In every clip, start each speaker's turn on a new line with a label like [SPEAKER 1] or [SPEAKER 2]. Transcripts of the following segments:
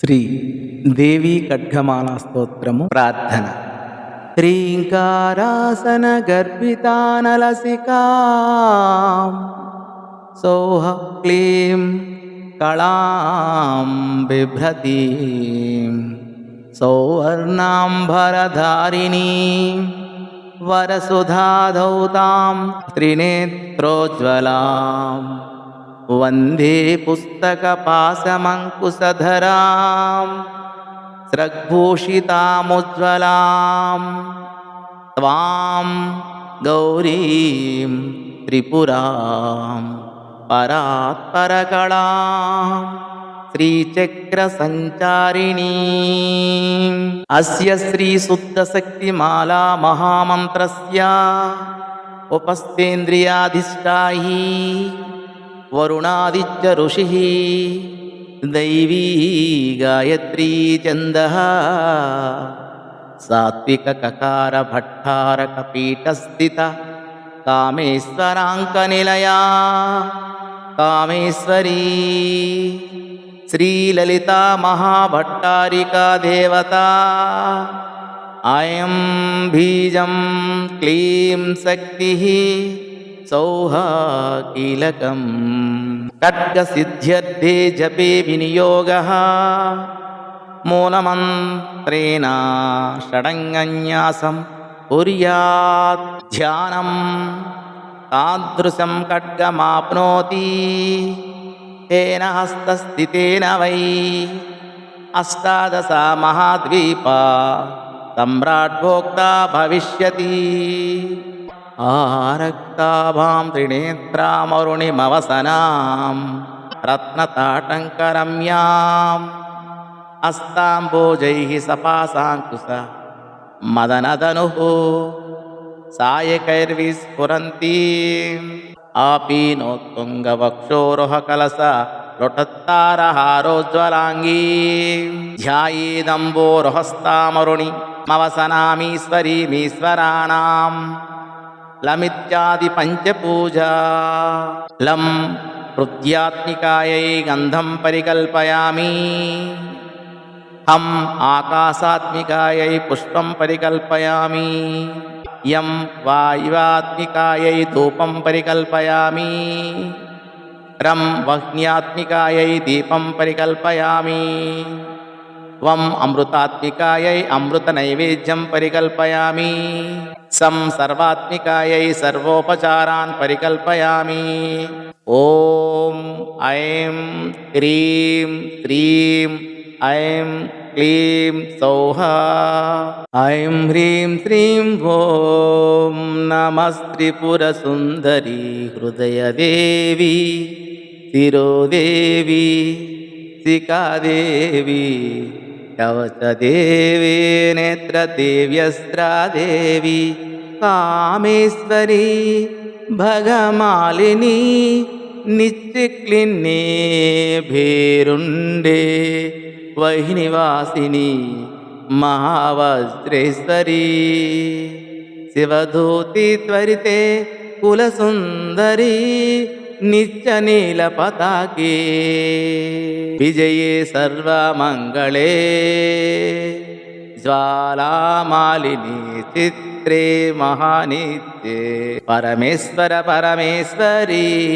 [SPEAKER 1] శ్రీ దేవీ ఖడ్గమాల స్తోత్రము ప్రార్థన. శ్రీంకారాసన గర్భితానలసికా సౌహ క్లీం కళాం బిభ్రతీం సౌవర్ణాంబరధారిణీ వరసుధాధౌతాం త్రినేత్రోజ్వలాం. వందే పుస్తకపాశమంకుశధరాం స్రగ్భూషితాముజ్వలాం త్వాం గౌరీం త్రిపురాం పరాత్పరకళాం శ్రీచక్రసञ्चारिणी अस्य श्रीशुद्धशक्तिमाला महामन्त्रस्य उपस्थेन्द्रियाधिष्ठायी वरुणादित्यऋषिः दैवी गायत्री चन्दः। सात्विकककारभट्टारकपीठस्थिता कामेश्वराङ्कनिलया। कामेश्वरी। श्रीललिता महाभट्टारिका देवता। अयं बीजं क्लीं शक्तिः। దేవత అయం బీజం క్లీం శక్తి సౌహ కీలకం ఖడ్గసిద్ధ్యర్థే జపే వినియోగ. మూలమంత్రేణ షడంగన్యాసం కుర్యాత్ ధ్యానం తాదృశం ఖడ్గమాప్నోతి. తేన హస్తస్థితేన వై. అష్టాదశ మహాద్వీప సమ్రాట్ భోక్తా భవిష్యతి. ఆరక్తాభాం త్రినేత్రామరుణిమవసనాం రత్నతాటంకరమ్యాం అస్తాంబోజైః సపాసాంకుశ మదనదను సాయకైర్విస్ఫురంతీ ఆపీనోత్తుంగవక్షోరుహ కలస లొటత్తారహారోజ్వలాంగీ ధ్యాయేదంబోరుహస్తామరుణి మవసనామీశ్వరీమీశ్వరాణాం లమిత్యాది పంచపూజా లం హృద్యాత్మికాయై గంధం పరికల్పయామి హం ఆకాశాత్మికాయై పుష్పం పరికల్పయామి యం వాయువాత్మికాయై ధూపం పరికల్పయామి రం వహ్న్యాత్మికాయై దీపం పరికల్పయామి త్వం అమృతాత్మికాయై అమృత నైవేద్యం పరికల్పయామి సం సర్వాత్మికాయై సర్వోపచారాన్ పరికల్పయామి ఓం ఐం హ్రీం శ్రీం ఐం క్లీం సౌహ ఐం హ్రీం శ్రీం ఓం నమస్త్రిపురసుందరీ హృదయదేవి శిరోదేవి శిఖాదేవి కవచదేవి నేత్రదేవ్యస్త్రాదేవి కామేశ్వరి భగమాలిని నిత్యక్లిన్నే భేరుండే వహినివాసిని మహావజ్రేశ్వరి శివధూతి త్వరితే కులసుందరి నిత్య నీల పతాకే. విజయే సర్వమంగళే. జ్వాలామాలిని చిత్రే మహానిత్యే. పరమేశ్వర పరమేశ్వరీ.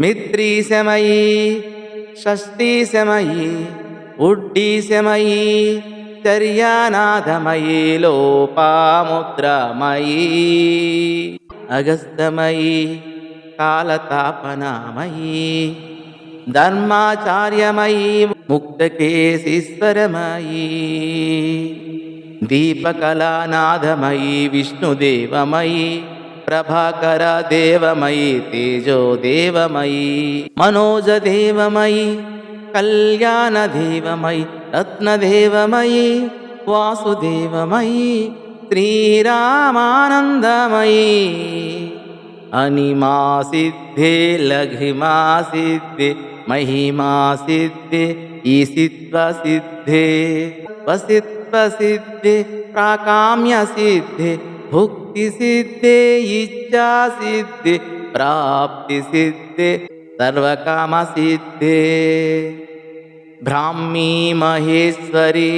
[SPEAKER 1] మిత్రీశమయీ షష్ఠీశమయీ ఉడ్డీశమయీ చర్యానాథమయీ లోపాముద్రమయీ. అగస్తమయీ కాలతాపనామయీ. ధర్మాచార్యమయీ ముక్తకేశీశ్వరమయీ. దీపకళానాథమయీ విష్ణుదేవమయీ. ప్రభాకర దేవమయీ తేజోదేవమయీ. మనోజదేవమయీ కళ్యాణదేవమయీ రత్నదేవమయీ వాసుదేవమయీ శ్రీరామానందమయీ. అనిమా సిద్ధి లఘిమా సిద్ధి మహిమా సిద్ధి ఈసిత్వ సిద్ధి వసిత్వ సిద్ధి ప్రాకామ్య సిద్ధి భుక్తి సిద్ధి ఇచ్చా సిద్ధి ప్రాప్తి సిద్ధి సర్వకామ సిద్ధి బ్రాహ్మీ మహేశ్వరి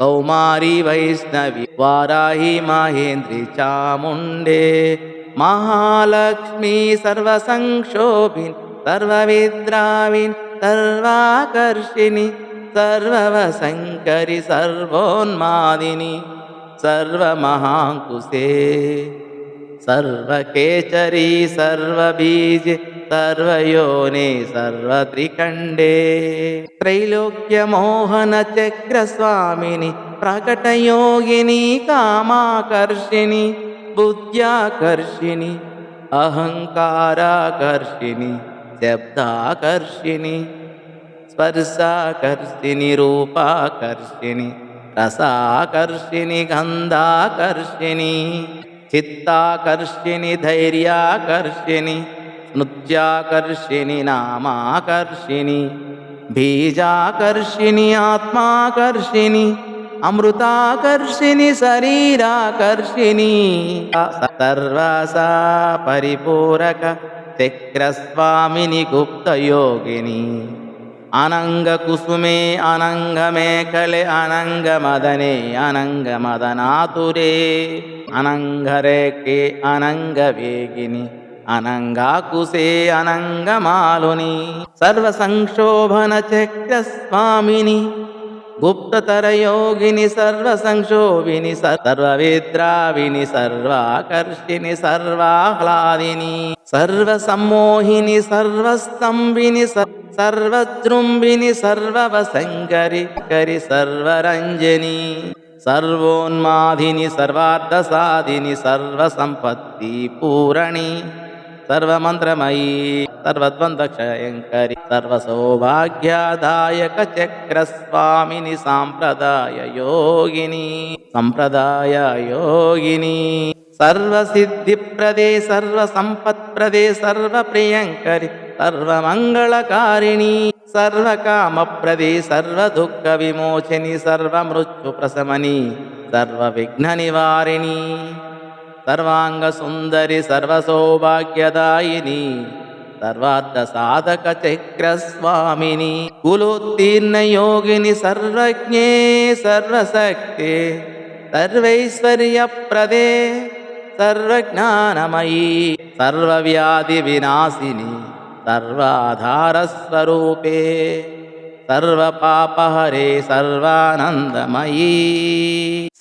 [SPEAKER 1] కౌమారి వైష్ణవి వారాహి మహేంద్రి చాముండే महालक्ष्मी सर्वसंक्षोभिन् सर्वविद्राविन् सर्वाकर्षिणि सर्ववशङ्करि सर्वोन्मादिनि सर्वमहाङ्कुशे सर्वकेचरी सर्वबीजे सर्वयोने सर्वत्रिकण्डे त्रैलोक्यमोहनचक्रस्वामिनि प्रकटयोगिनी कामाकर्षिणि बुद्ध्याकर्षिणि अहङ्काराकर्षिणि शब्दाकर्षिणि स्पर्शाकर्षिणि रूपाकर्षिणि रसाकर्षिणि गन्धाकर्षिणि चित्ताकर्षिणि धैर्याकर्षिणि स्मृत्याकर्षिणि नामाकर्षिणि बीजाकर्षिणि आत्माकर्षिणि अमृताकर्षिणि शरीराकर्षिणि सर्वसा परिपूरक चक्रस्वामिनि गुप्तयोगिनी अनङ्गकुसुमे अनङ्गमेखले अनङ्गमदने अनङ्गमदनातुरे अनङ्गरेखे अनङ्गवेगिनि अनङ्गाकुशे अनङ्गमालुनि सर्वसंक्षोभनचक्रस्वामिनि गुप्ततरयोगिनि सर्वसंक्षोभिनि सर्वविद्राविनि सर्वाकर्षिणि सर्वाह्लादिनि सर्वसम्मोहिनि सर्वस्तम्भिनि सर्वजृम्भिनि सर्ववसङ्करि करि सर्वरञ्जनि सर्वोन्मादिनि सर्वार्धसाधिनि सर्वसम्पत्तिपूरणि సర్వమంత్రమయీ సర్వద్వంద్వక్షయంకరి సర్వసౌభాగ్యాదాయక చక్రస్వామిని సాంప్రదాయ యోగిని సంప్రదాయ యోగిని. సర్వసిద్ధిప్రదే సర్వసంపత్ప్రదే సర్వప్రియంకరి సర్వమంగళకారిణి సర్వకామప్రదే సర్వదుఃఖ విమోచని సర్వమృత్యుప్రసమని సర్వవిఘ్న నివారిణి सर्वाङ्गसुन्दरि सर्वसौभाग्यदायिनि सर्वार्थसाधकचक्रस्वामिनि कुलोत्तीर्णयोगिनि सर्वज्ञे सर्वशक्ते सर्वैश्वर्यप्रदे सर्वज्ञानमयी सर्वव्याधिविनाशिनि सर्वाधारस्वरूपे सर्वपापहरे सर्वानन्दमयी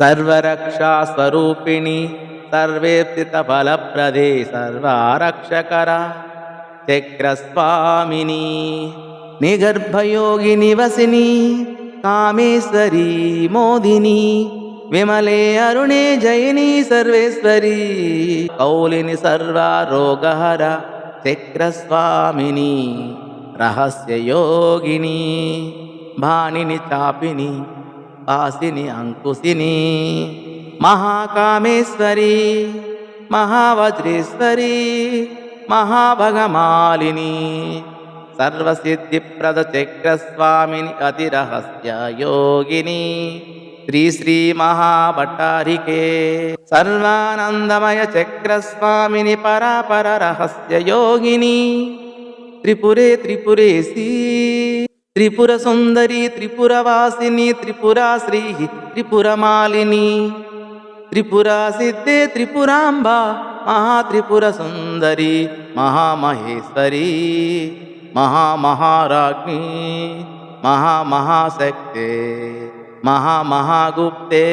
[SPEAKER 1] सर्वरक्षास्वरूपिणि సర్వేప్సితఫలప్రదే సర్వారక్షకర చక్రస్వామిని. నిగర్భయోగి నివసిని కామేశ్వరి మోదిని. విమలే అరుణే జయని సర్వేశ్వరి. కౌలిని సర్వారోగహర చక్రస్వామిని. రహస్యయోగిని భానిని చాపిని పాసిని అంకుశిని. మహాకామేశ్వరి మహావజ్రేశ్వరి మహాభగమాలిని సర్వసిద్ధిప్రద చక్రస్వామిని అతిరహస్య యోగిని. శ్రీ శ్రీ మహాభట్టారికే సర్వానందమయ చక్రస్వామిని పరాపర రహస్య యోగిని. త్రిపురే త్రిపురేసి త్రిపుర సుందరి త్రిపురవాసిని త్రిపురా శ్రీ త్రిపురమాలిని త్రిపుర సిద్ధే త్రిపురాంబ మహాత్రిపుర సుందరి మహామహేశ్వరి మహామహారాజ్ఞి మహామహాశక్తే మహామహాగుప్తే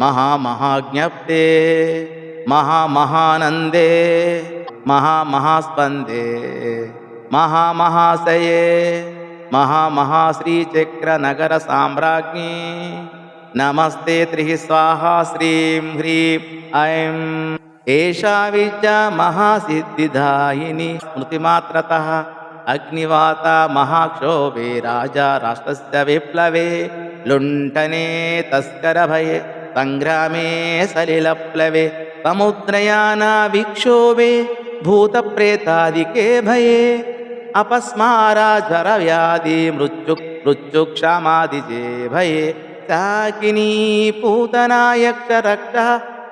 [SPEAKER 1] మహామహాజ్ఞప్తే మహామహానందే మహామహాస్పందే మహామహాశయే మహామహాశ్రీచక్రనగర సామ్రాజ్ఞీ నమస్తే త్రిహి స్వాహ శ్రీం హ్రీం ఐం ఏషా విద్య మహాసిద్ధిదాయిని స్మృతిమాత్రత అగ్నివాత మహాక్షోభే రాజా రాష్ట్రస్య విప్లవే లుంటనే తస్కరభయే సంగ్రామే సలిలప్లవే సముద్రయానా విక్షోభే భూతప్రేతాదికే భయే అపస్మారా జ్వర వ్యాధి మృత్యు మృత్యుక్షమాదిజే భయే తాకినీ పూతనాయక్ష రక్ష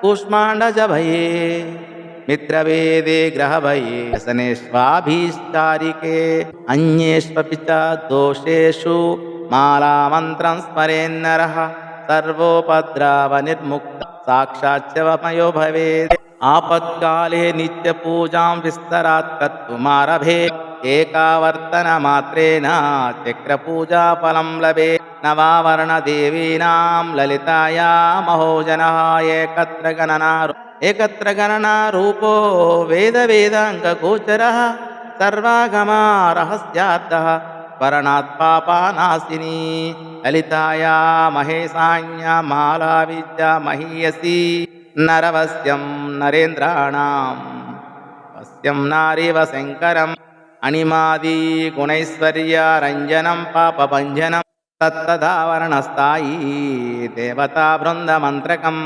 [SPEAKER 1] కూష్మాండజభయే మిత్రవేదే గ్రహభయే వ్యసనేష్వాభీష్టారికే అన్యేష్వపి చ దోషేషు మాలామంత్రం స్మరేన్నర సర్వోపద్రావ నిర్ముక్త సాక్షాచ్చవమయో భవేత్ ఆపత్కాలే నిత్యపూజాం విస్తరాత్ కర్తుమారభే ఏకావర్తనమాత్రేణ చక్రపూజాఫలం లభే. నవావరణదేవీనాం లలితాయా మహోజన. ఏకత్ర గణనా ఏకత్ర గణనా రూపో వేద వేదాంగోచర సర్వాగమా రహస్యార్థ వరణాత్పాపానాశిని. లలితాయా మహేశాన్య మాలా విద్య మహీయసి. నరవస్యం నరేంద్రాణం. వస్యం నారీవ శంకరం. అణిమాదీ గుణైశ్వర్య రంజనం పాపభంజనం తత్తధావరణస్థాయి దేవతా బృందమంత్రకం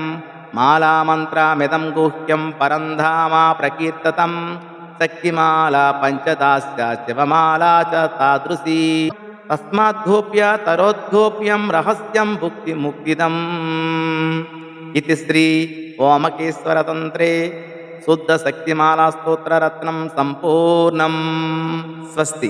[SPEAKER 1] మాలామంత్రమిదం గుహ్యం పరంధామా ప్రకీర్తతం శక్తిమాల పంచదాస్య శివమాలా చ తాదృశీ తస్మాద్గోప్య తరోద్గోప్యం రహస్యం భుక్తి ముక్తిదం ఇది శ్రీ ఓమకేశ్వరతంత్రే शुद्धशक्तिमालास्तोत्ररत्नं सम्पूर्णं स्वस्ति